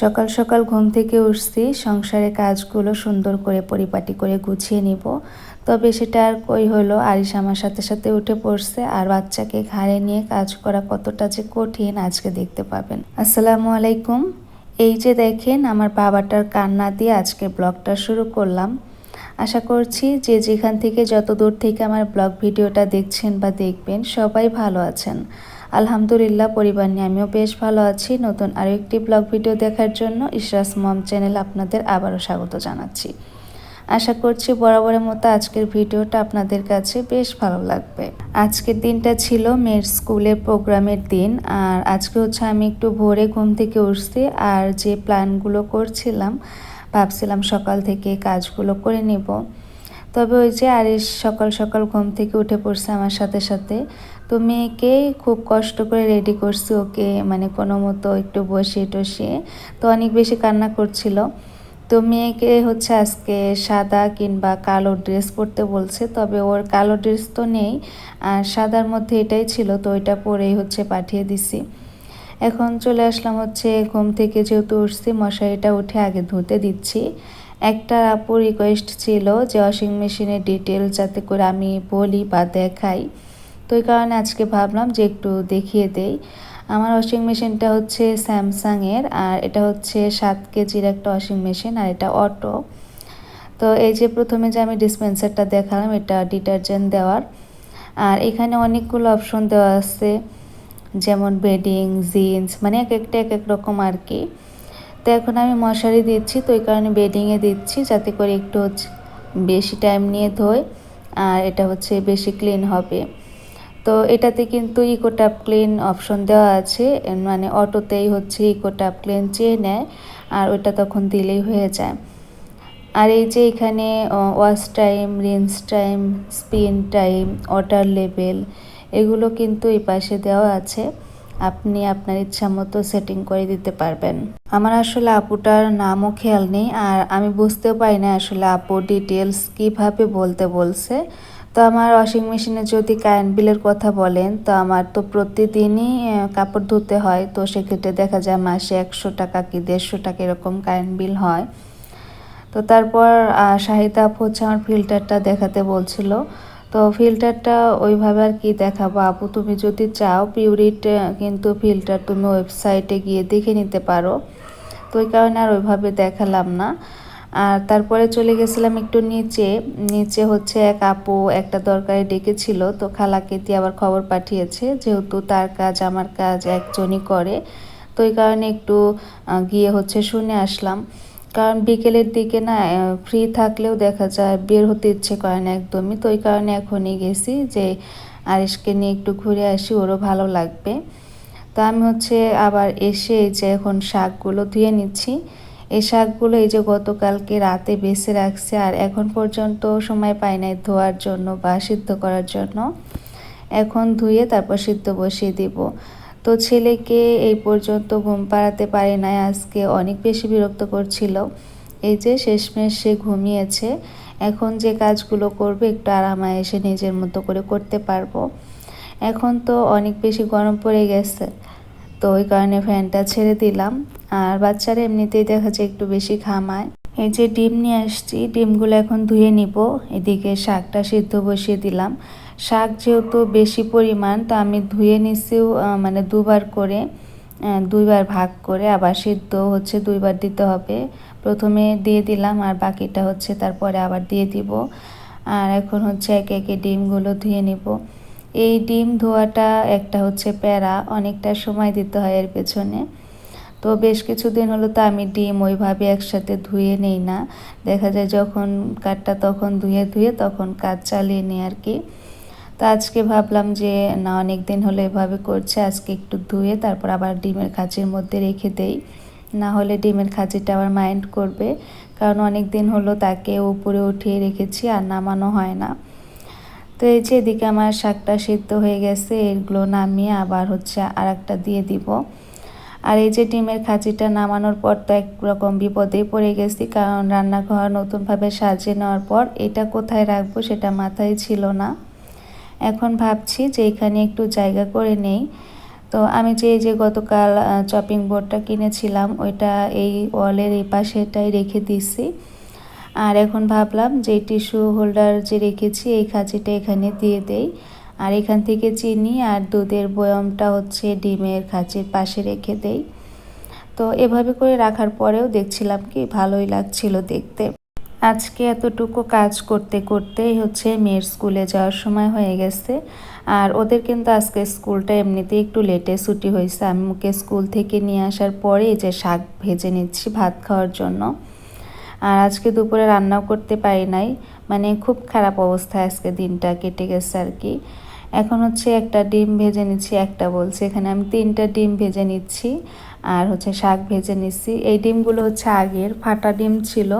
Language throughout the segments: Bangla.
সকাল সকাল ঘুম থেকে উঠছি সংসারের কাজগুলো সুন্দর করে পরিপাটি করে গুছিয়ে নিব। তবে সেটা আর কই হলো আরিস আমার সাথে সাথে উঠে পড়ছে আর বাচ্চাকে ঘাড়ে নিয়ে কাজ করা কতটা যে কঠিন আজকে দেখতে পাবেন। আসসালামু আলাইকুম। এই যে দেখেন, আমার বাবাটার কান্না দিয়ে আজকে ব্লগটা শুরু করলাম। আশা করছি যে যেখান থেকে যত দূর থেকে আমার ব্লগ ভিডিওটা দেখছেন বা দেখবেন, সবাই ভালো আছেন। আলহামদুলিল্লাহ পরিবার নিয়ে আমিও বেশ ভালো আছি। নতুন আরও একটি ব্লগ ভিডিও দেখার জন্য ইশরাস মম চ্যানেল আপনাদের আবারও স্বাগত জানাচ্ছি। আশা করছি বরাবরের মতো আজকের ভিডিওটা আপনাদের কাছে বেশ ভালো লাগবে। আজকের দিনটা ছিল মেয়ের স্কুলের প্রোগ্রামের দিন, আর আজকে হচ্ছে আমি একটু ভোরে ঘুম থেকে উঠছি, আর যে প্ল্যানগুলো করছিলাম, ভাবছিলাম সকাল থেকে কাজগুলো করে নিব। তবে ওই যে আরিস সকাল সকাল ঘুম থেকে উঠে পড়ছে আমার সাথে সাথে তো মেয়েকে খুব কষ্ট করে রেডি করছি ওকে মানে কোনো মতো একটু বসিয়ে টসিয়ে। তো অনেক বেশি কান্না করছিল। তো মেয়েকে হচ্ছে আজকে সাদা কিংবা কালো ড্রেস পরতে বলছে, তবে ওর কালো ড্রেস তো নেই, আর সাদার মধ্যে এটাই ছিল, তো ওইটা পরেই হচ্ছে পাঠিয়ে দিছি। এখন চলে আসলাম হচ্ছে ঘুম থেকে যেহেতু উঠছি, মশারিটা উঠে আগে ধুতে দিচ্ছি। একটা আপু রিকোয়েস্ট ছিল যে ওয়াশিং মেশিনের ডিটেল যাতে করে আমি বলি বা দেখাই। তো এই কারণে আজকে ভাবলাম যে একটু দেখিয়ে দেই। আমার ওয়াশিং মেশিনটা হচ্ছে স্যামসাংয়ের আর এটা হচ্ছে সাত কেজির একটা ওয়াশিং মেশিন আর এটা অটো তো এই যে প্রথমে যে আমি ডিসপেন্সারটা দেখালাম, এটা ডিটারজেন্ট দেওয়ার। আর এখানে অনেকগুলো অপশন দেওয়া আছে, যেমন বেডিং জিন্স মানে এক একটা, এক এক রকম আর কি। তো এখন আমি মশারি দিচ্ছি, তো ওই কারণে বেডিংয়ে দিচ্ছি যাতে করে একটু বেশি টাইম নিয়ে ধোয়, আর এটা হচ্ছে বেশি ক্লিন হবে। তো এটাতে কিন্তু ইকোটাপ ক্লিন অপশন দেওয়া আছে মানে অটোতেই হচ্ছে ইকোটাপ ক্লিন চেয়ে নেয়, আর ওইটা তখন দিলেই হয়ে যায়। আর এই যে এখানে wash time rinse time spin time water level এগুলো কিন্তু এই পাশে দেওয়া আছে। আপনি আপনার ইচ্ছা মতো সেটিং করে দিতে পারবেন। আমার আসলে আপুটার নামও খেয়াল নেই, আর আমি বুঝতেও পারি না আসলে আপু ডিটেলস কীভাবে বলতে বলছে। তো আমার ওয়াশিং মেশিনে যদি কারেন্ট বিলের কথা বলেন, তো আমার তো প্রতিদিনই কাপড় ধুতে হয়। তো সেক্ষেত্রে দেখা যায় মাসে একশো টাকা কি দেড়শো টাকা এরকম কারেন্ট বিল হয়। তো তারপর শাহিদা আপু হচ্ছে আমার ফিল্টারটা দেখাতে বলছিল। তো ফিল্টারটা ওইভাবে আর কি দেখাবো? আপু, তুমি যদি চাও পিউরিট কিন্তু ফিল্টার তুমি ওয়েবসাইটে গিয়ে দেখে নিতে পারো। তো ওই কারণে আর ওইভাবে দেখালাম না। আর তারপরে চলে গেছিলাম একটু নিচে। নিচে হচ্ছে এক আপু একটা দরকারে ডেকেছিল, তো খালাকে দিয়ে আবার খবর পাঠিয়েছে, যেহেতু তার কাজ, আমার কাজ একজনই করে। তো ওই কারণে একটু গিয়ে হচ্ছে শুনে আসলাম। কারণ বিকেলের দিকে না ফ্রি থাকলেও দেখা যায়, বের হতে ইচ্ছে করে না একদমই। তো ওই কারণে এখনই গেছি যে আরিসকে নিয়ে একটু ঘুরে আসি, ওরও ভালো লাগবে। তো আমি হচ্ছে আবার এসে যে এখন শাকগুলো ধুয়ে নিচ্ছি। এই শাকগুলো এই যে গতকালকে রাতে বেছে রাখছে আর এখন পর্যন্ত সময় পাই নাই ধোয়ার জন্য বা সিদ্ধ করার জন্য। এখন ধুয়ে তারপর সিদ্ধ বসিয়ে দিব। তো ছেলেকে এই পর্যন্ত ঘুম পাড়াতে পারে নাই, আজকে অনেক বেশি বিরক্ত করছিল। এই যে শেষমেশ সে ঘুমিয়েছে। এখন যে কাজগুলো করবে একটু আরামায় এসে নিজের মতো করে করতে পারব। এখন তো অনেক বেশি গরম পড়ে গেছে। তো ওই কারণে ফ্যানটা ছেড়ে দিলাম। আর বাচ্চারা এমনিতেই দেখা যায় একটু বেশি ঘামায়। এই যে ডিম নিয়ে আসছি, ডিমগুলো এখন ধুয়ে নিব। এদিকে শাকটা সিদ্ধ বসিয়ে দিলাম। শাক যেহেতু বেশি পরিমাণ, তো আমি ধুয়ে নিছিও মানে দুবার করে দুইবার ভাগ করে, আবার সিদ্ধ হচ্ছে দুইবার দিতে হবে। প্রথমে দিয়ে দিলাম আর বাকিটা হচ্ছে তারপরে আবার দিয়ে দিব। আর এখন হচ্ছে একে একে ডিমগুলো ধুয়ে নিব। এই ডিম ধোয়াটা একটা হচ্ছে প্যারা, অনেকটা সময় দিতে হয় এর পেছনে। তো বেশ কিছুদিন হলো তো আমি ডিম ওইভাবে একসাথে ধুয়ে নেই না। দেখা যায় যখন কাঠটা তখন ধুয়ে ধুয়ে তখন কাজ চালিয়ে নিই আর কি। তো আজকে ভাবলাম যে, না অনেক দিন হলো এভাবে করছে, আজকে একটু ধুয়ে তারপর আবার ডিমের খাঁচির মধ্যে রেখে দেই। না হলে ডিমের খাঁচিটা আবার মাইন্ড করবে, কারণ অনেক দিন হলো তাকে উপরে উঠিয়ে রেখেছি আর নামানো হয় না। তো এই যে এদিকে আমার শাকটা সিদ্ধ হয়ে গেছে, এগুলো নামিয়ে আবার হচ্ছে আর একটা দিয়ে দিব। আর এই যে ডিমের খাঁচিটা নামানোর পর তো একরকম বিপদেই পড়ে গেছি, কারণ রান্নাঘর নতুনভাবে সাজিয়ে নেওয়ার পর এটা কোথায় রাখব সেটা মাথায় ছিল না। এখন ভাবছি যে এখানে একটু জায়গা করে নেই। তো আমি যে যে গতকাল চপিং বোর্ডটা কিনেছিলাম, ওইটা এই ওয়ালের এই পাশেটাই রেখে দিছি। আর এখন ভাবলাম যে টিস্যু হোল্ডার যে রেখেছি, এই খাঁচিটা এখানে দিয়ে দেই। আর এখান থেকে চিনি আর দুধের বয়মটা হচ্ছে ডিমের খাঁচির পাশে রেখে দেই। তো এভাবে করে রাখার পরেও দেখছিলাম কি ভালোই লাগছিল দেখতে। আজকে এতটুকু কাজ করতে করতেই হচ্ছে মেয়ের স্কুলে যাওয়ার সময় হয়ে গেছে। আর ওদের কিন্তু আজকে স্কুলটা এমনিতেই একটু লেটে ছুটি হয়েছে। আমি মুখে স্কুল থেকে নিয়ে আসার পরেই যে শাক ভেজে নিচ্ছি ভাত খাওয়ার জন্য। আর আজকে দুপুরে রান্নাও করতে পারি নাই। মানে খুব খারাপ অবস্থায় আজকে দিনটা কেটে গেছে আর কি। এখন হচ্ছে একটা ডিম ভেজে নিচ্ছি, একটা বলছি। এখানে আমি তিনটা ডিম ভেজে নিচ্ছি আর হচ্ছে শাক ভেজে নিচ্ছি। এই ডিমগুলো হচ্ছে আগের, ফাটা ডিম ছিল।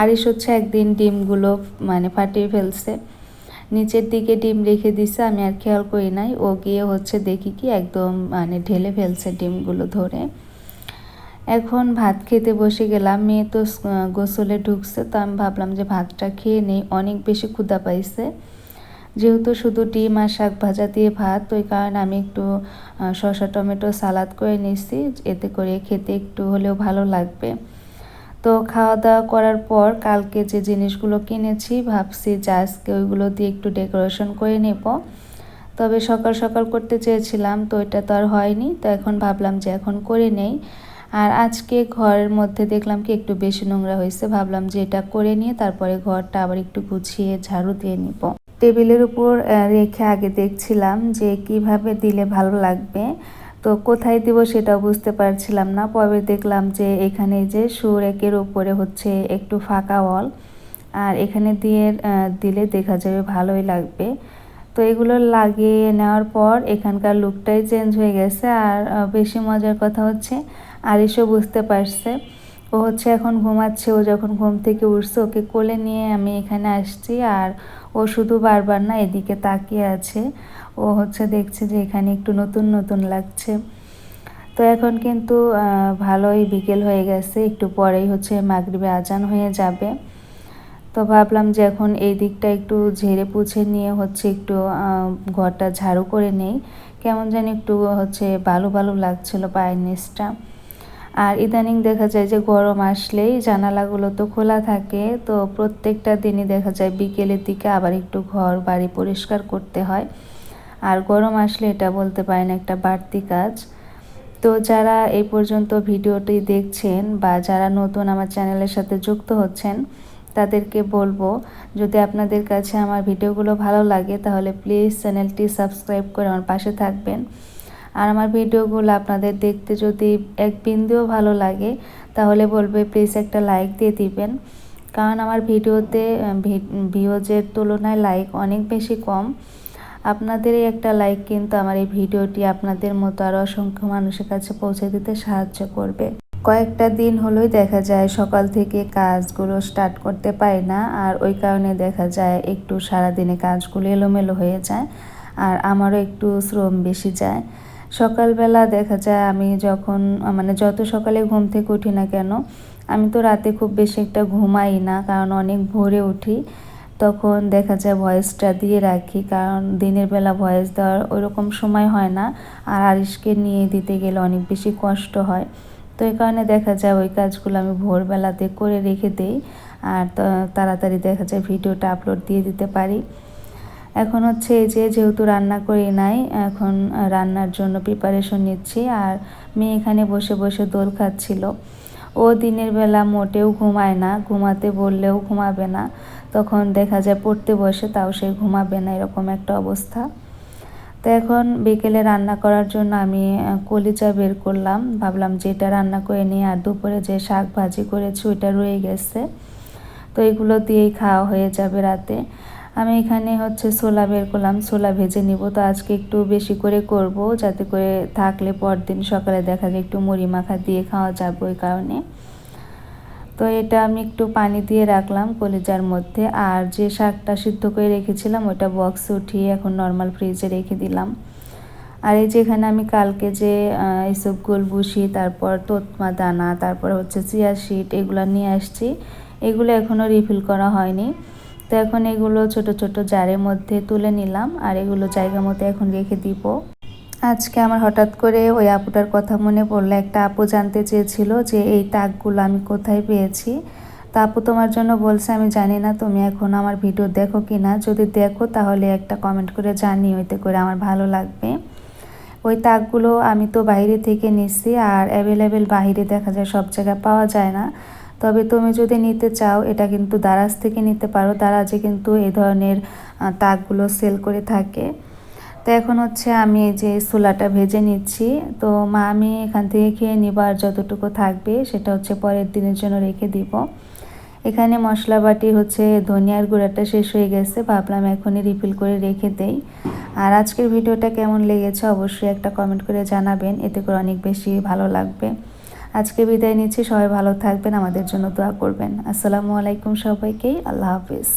আর আরিস হচ্ছে একদিন ডিমগুলো মানে ফাটিয়ে ফেলছে। নিচের দিকে ডিম রেখে দিছে, আমি আর খেয়াল করি নাই। ও গিয়ে হচ্ছে দেখি কি একদম মানে ঢেলে ফেলছে ডিমগুলো ধরে। এখন ভাত খেতে বসে গেলাম। মেয়ে তো গোসলে ঢুকছে, তো আমি ভাবলাম যে ভাতটা খেয়ে নেই। অনেক বেশি ক্ষুদা পাইছে। যেহেতু শুধু ডিম আর শাক ভাজা দিয়ে ভাত, ওই কারণে আমি একটু শসা, টমেটো, সালাদ করে নিচ্ছি এতে করে খেতে একটু হলেও ভালো লাগবে। তো খাওয়া দাওয়া করার পর কালকে যে জিনিসগুলো কিনেছি, ভাবছি যে আজকে ওইগুলো দিয়ে একটু ডেকোরেশন করে নেব। তবে সকাল সকাল করতে চেয়েছিলাম, তো এটা তো আর হয়নি। তো এখন ভাবলাম যে এখন করে নেই। আর আজকে ঘরের মধ্যে দেখলাম কি একটু বেশি নোংরা হয়েছে, ভাবলাম যে এটা করে নিয়ে তারপরে ঘরটা আবার একটু গুছিয়ে ঝাড়ু দিয়ে নিব। টেবিলের উপর রেখে আগে দেখছিলাম যে কীভাবে দিলে ভালো লাগবে। তো কোথায় দিব সেটাও বুঝতে পারছিলাম না। পরে দেখলাম যে এখানে যে সুর একের উপরে হচ্ছে একটু ফাঁকা ওয়াল। আর এখানে দিয়ে দিলে দেখা যাবে ভালোই লাগবে। তো এগুলো লাগিয়ে নেওয়ার পর এখানকার লুকটাই চেঞ্জ হয়ে গেছে। আর বেশি মজার কথা হচ্ছে আরিসও বুঝতে পারছে। ও হচ্ছে এখন ঘুমাচ্ছে। ও যখন ঘুম থেকে উঠছে, ওকে কোলে নিয়ে আমি এখানে আসছি। আর ও শুধু বারবার না এদিকে তাকিয়ে আছে। ও হচ্ছে দেখছে যে এখানে একটু নতুন নতুন লাগছে। তো এখন কিন্তু ভালোই বিকেল হয়ে গেছে। একটু পরেই হচ্ছে মাগরিবে আজান হয়ে যাবে। তো ভাবলাম যে এখন এই দিকটা একটু ঝেড়ে পুছে নিয়ে হচ্ছে একটু ঘরটা ঝাড়ু করে নেই। কেমন জানি একটু হচ্ছে ভালো ভালো লাগছিল পায়ের নিচটা। আর ইদানিং দেখা যায় যে গরম আসলেই জানালাগুলো তো খোলা থাকে, তো প্রত্যেকটা দিনই দেখা যায় বিকেলের দিকে আবার একটু ঘর বাড়ি পরিষ্কার করতে হয়। আর গরম আসলে এটা বলতে পারেন একটা বাড়তি কাজ। তো যারা এই পর্যন্ত ভিডিওটি দেখছেন বা যারা নতুন আমার চ্যানেলের সাথে যুক্ত হচ্ছেন, তাদেরকে বলব, যদি আপনাদের কাছে আমার ভিডিওগুলো ভালো লাগে, তাহলে প্লিজ চ্যানেলটি সাবস্ক্রাইব করে আমার পাশে থাকবেন। আর আমার ভিডিওগুলো আপনাদের দেখতে যদি এক বিন্দুও ভালো লাগে, তাহলে বলবে প্লিজ একটা লাইক দিয়ে দিবেন। কারণ আমার ভিডিওতে ভিউজের তুলনায় লাইক অনেক বেশি কম। আপনাদের এই একটা লাইক কিন্তু আমার এই ভিডিওটি আপনাদের মতো আরও অসংখ্য মানুষের কাছে পৌঁছে দিতে সাহায্য করবে। কয়েকটা দিন হলোই দেখা যায় সকাল থেকে কাজগুলো স্টার্ট করতে পারি না, আর ওই কারণে দেখা যায় একটু সারাদিনে কাজগুলো এলোমেলো হয়ে যায়, আর আমারও একটু শ্রম বেশি যায়। সকালবেলা দেখা যায় আমি যখন মানে যত সকালে ঘুম থেকে উঠি না কেন, আমি তো রাতে খুব বেশি একটা ঘুমাই না, কারণ অনেক ভোরে উঠি। তখন দেখা যায় ভয়েসটা দিয়ে রাখি, কারণ দিনের বেলা ভয়েস দেওয়ার ওইরকম সময় হয় না, আর আরিসকে নিয়ে দিতে গেলে অনেক বেশি কষ্ট হয়। তো এই কারণে দেখা যায় ওই কাজগুলো আমি ভোরবেলাতে করে রেখে দিই, আর তাড়াতাড়ি দেখা যায় ভিডিওটা আপলোড দিয়ে দিতে পারি। এখন হচ্ছে এই যে যেহেতু রান্না করি নাই, এখন রান্নার জন্য প্রিপারেশন নিচ্ছি। আর মেয়ে এখানে বসে বসে দোল খাচ্ছিল। ও দিনের বেলা মোটেও ঘুমায় না, ঘুমাতে বললেও ঘুমাবে না। তখন দেখা যায় পড়তে বসে, তাও সে ঘুমাবে না, এরকম একটা অবস্থা। তো এখন বিকেলে রান্না করার জন্য আমি কলিচা বের করলাম। ভাবলাম যে এটা রান্না করে নিই, আর দুপুরে যে শাক ভাজি করেছি, ওইটা রয়ে গেছে। তো এগুলো দিয়েই খাওয়া হয়ে যাবে রাতে। আমি এখানে হচ্ছে ছোলা বের করলাম, ছোলা ভেজে নিব। তো আজকে একটু বেশি করে করব, যাতে করে থাকলে পরদিন সকালে দেখা যায় একটু মুড়ি মাখা দিয়ে খাওয়া যাবে ওই কারণে। তো এটা আমি একটু পানি দিয়ে রাখলাম কলিজার মধ্যে। আর যে শাকটা সিদ্ধ করে রেখেছিলাম, ওটা বক্সে উঠিয়ে এখন নর্মাল ফ্রিজে রেখে দিলাম। আর এই যেখানে আমি কালকে যে এইসব গোলবুসি তারপর তোতমা দানা, তারপর হচ্ছে চিয়া শিট এগুলো নিয়ে আসছি। এগুলো এখনও রিফিল করা হয়নি। তো এখন এগুলো ছোট ছোট জারের মধ্যে তুলে নিলাম, আর এগুলো জায়গা মতো এখন রেখে দিব। আজকে আমার হঠাৎ করে ওই আপুটার কথা মনে পড়ল একটা আপু জানতে চেয়েছিল যে এই তাকগুলো আমি কোথায় পেয়েছি। তা আপু তোমার জন্য বলছে, আমি জানি না তুমি এখন আমার ভিডিও দেখো কি না। যদি দেখো তাহলে একটা কমেন্ট করে জানি ওইতে করে আমার ভালো লাগবে। ওই তাকগুলো আমি তো বাইরে থেকে নিছি, আর অ্যাভেলেবেল বাহিরে দেখা যায় সব জায়গায় পাওয়া যায় না। তবে তুমি যদি নিতে চাও, এটা কিন্তু দারাজ থেকে নিতে পারো। দারাজে কিন্তু এই ধরনের তাকগুলো সেল করে থাকে। তো এখন হচ্ছে আমি যে ছোলাটা ভেজে নিচ্ছি। তো মা, আমি এখান থেকে খেয়ে নিব আর যতটুকু থাকবে, সেটা হচ্ছে পরের দিনের জন্য রেখে দিব। এখানে মশলা বাটি হচ্ছে ধনিয়ার গুঁড়াটা শেষ হয়ে গেছে, ভাবলাম এখনই রিফিল করে রেখে দেই। আর আজকের ভিডিওটা কেমন লেগেছে অবশ্যই একটা কমেন্ট করে জানাবেন, এতে করে অনেক বেশি ভালো লাগবে। আজকে বিদায় নিচ্ছি। সবাই ভালো থাকবেন, আমাদের জন্য দোয়া করবেন। আসসালামু আলাইকুম সবাইকে। আল্লাহ হাফিজ।